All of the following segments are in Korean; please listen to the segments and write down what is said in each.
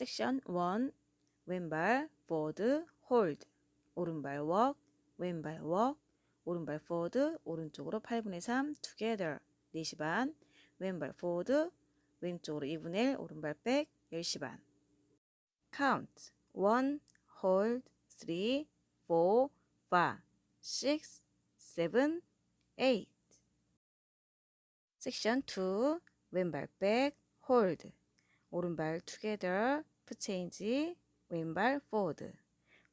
섹션 1 왼발 forward hold 오른발 walk 왼발 walk 오른발 forward 오른쪽으로 8분의 3 together 4시 반 왼발 forward 왼쪽으로 2분의 1 오른발 백 10시 반 count 1 hold 3 4 5 6 7 8 섹션 2 왼발 백 hold 오른발 together 프 체인지 왼발 forward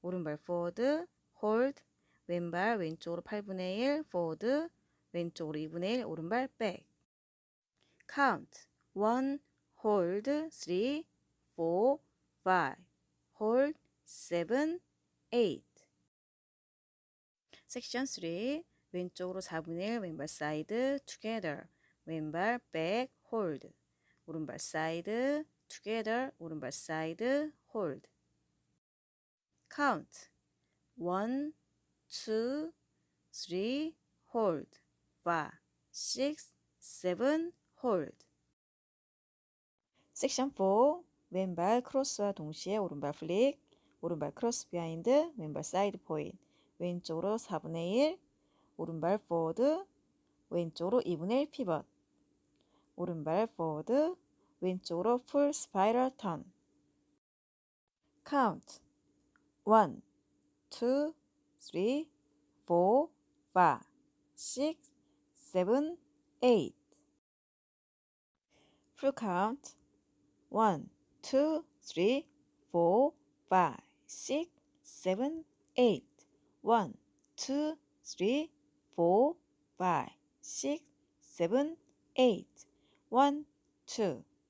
오른발 forward hold 왼발 왼쪽으로 8분의 1 forward 왼쪽으로 2분의 1 오른발 백 count 1 hold 3 4 5 hold 7 8 섹션 3 왼쪽으로 4분의 1 왼발 사이드 together 왼발 백 hold 오른발 사이드 together 오른발 사이드 hold. Count. 1 2 3 hold. 5 6 7 hold. 섹션 4 왼발 크로스와 동시에 오른발 플릭 오른발 크로스 비하인드 왼발 사이드 포인 왼쪽으로 4분의 1 오른발 포워드 왼쪽으로 2분의 1 피벗 오른발 포워드 왼쪽으로 풀 스파이럴 턴 카운트 1 2 3 4 5 6 7 8풀 카운트 1 2 3 4 5 6 7 8 1 2 3 4 5 6 7 8 1 2